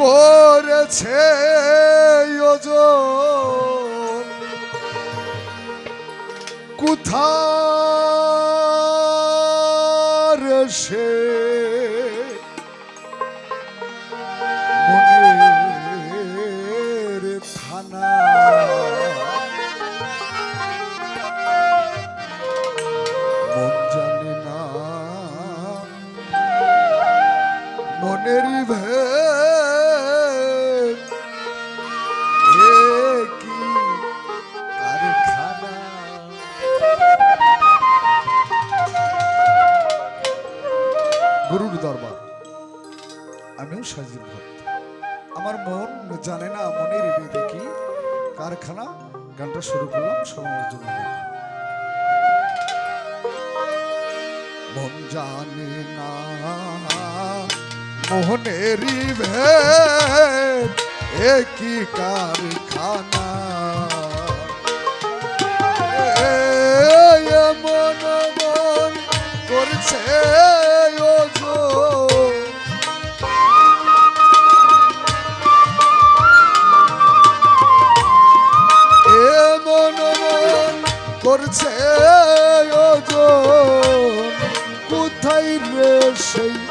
করেছে কোথায় আমিও সজীব ভক্ত আমার মন জানে না, মনের বেদে কি কারখানা। গানটা শুরু করলাম সমালোচনা মন জানে না মোহনের ভেদ একই কারখানা? করছে কোথায় রে সেই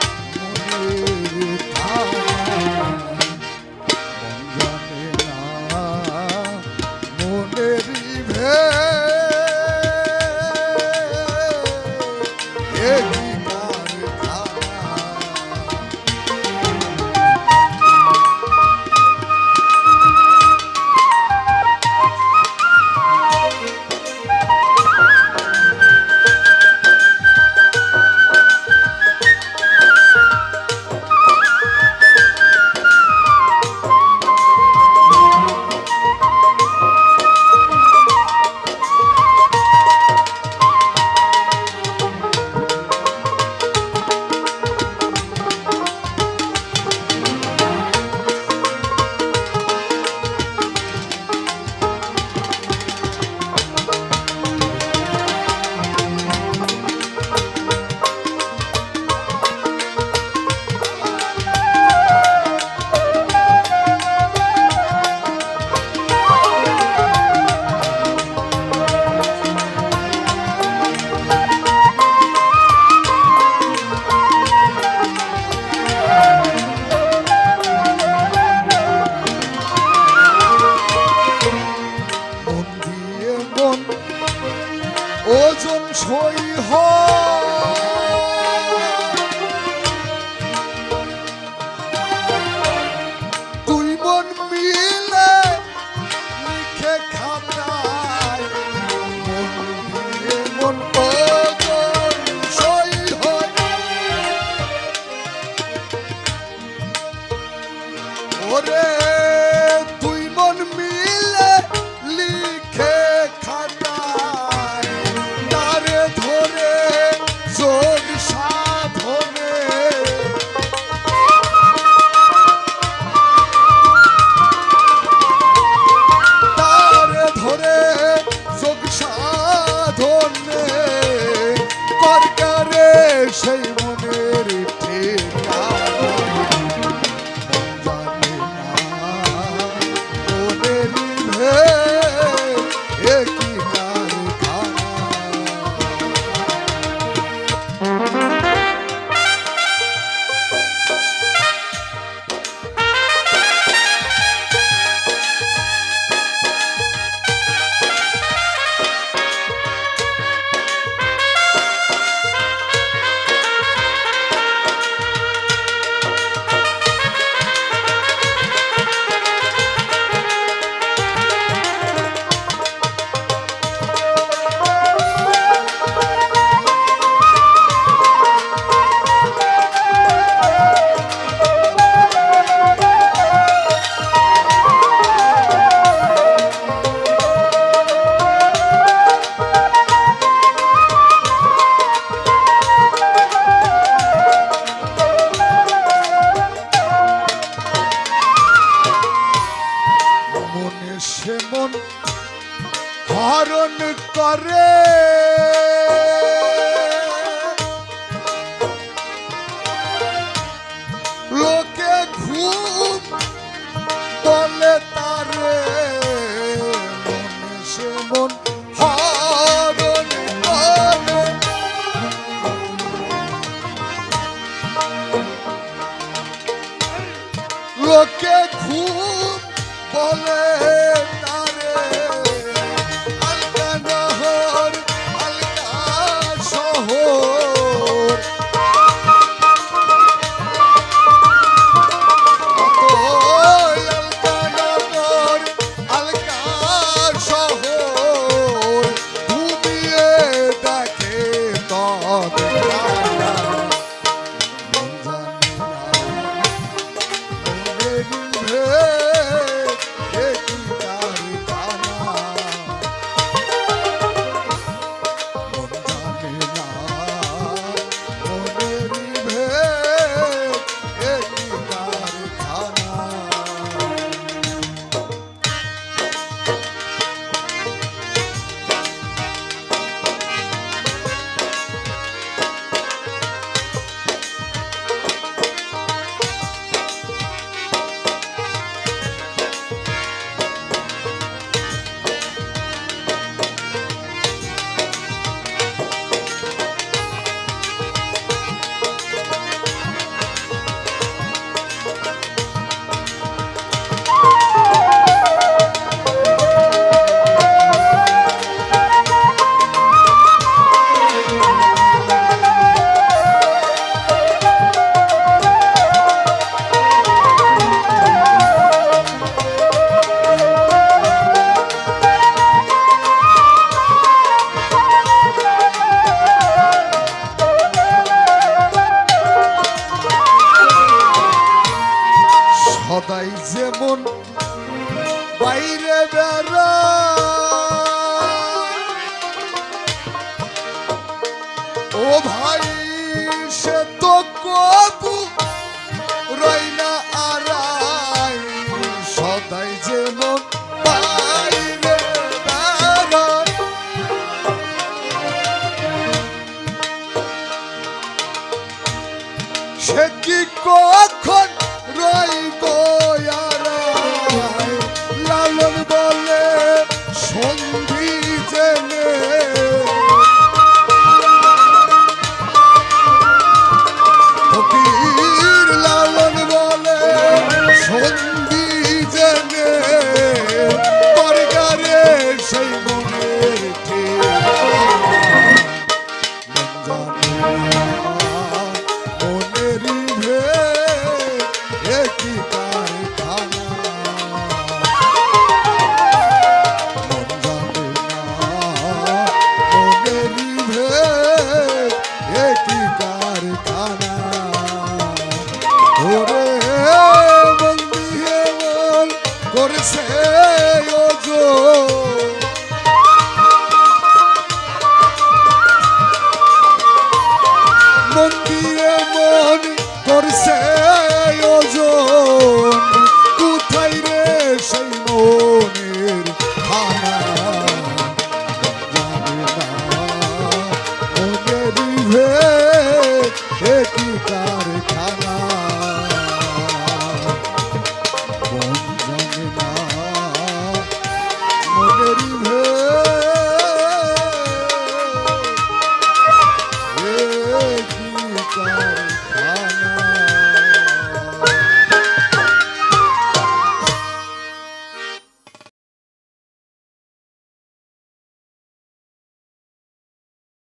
they say মন হরণ করে। volta. ও ভাই সে তো কবু রইনা আরাই সদাই যেন সে কি কখন করছে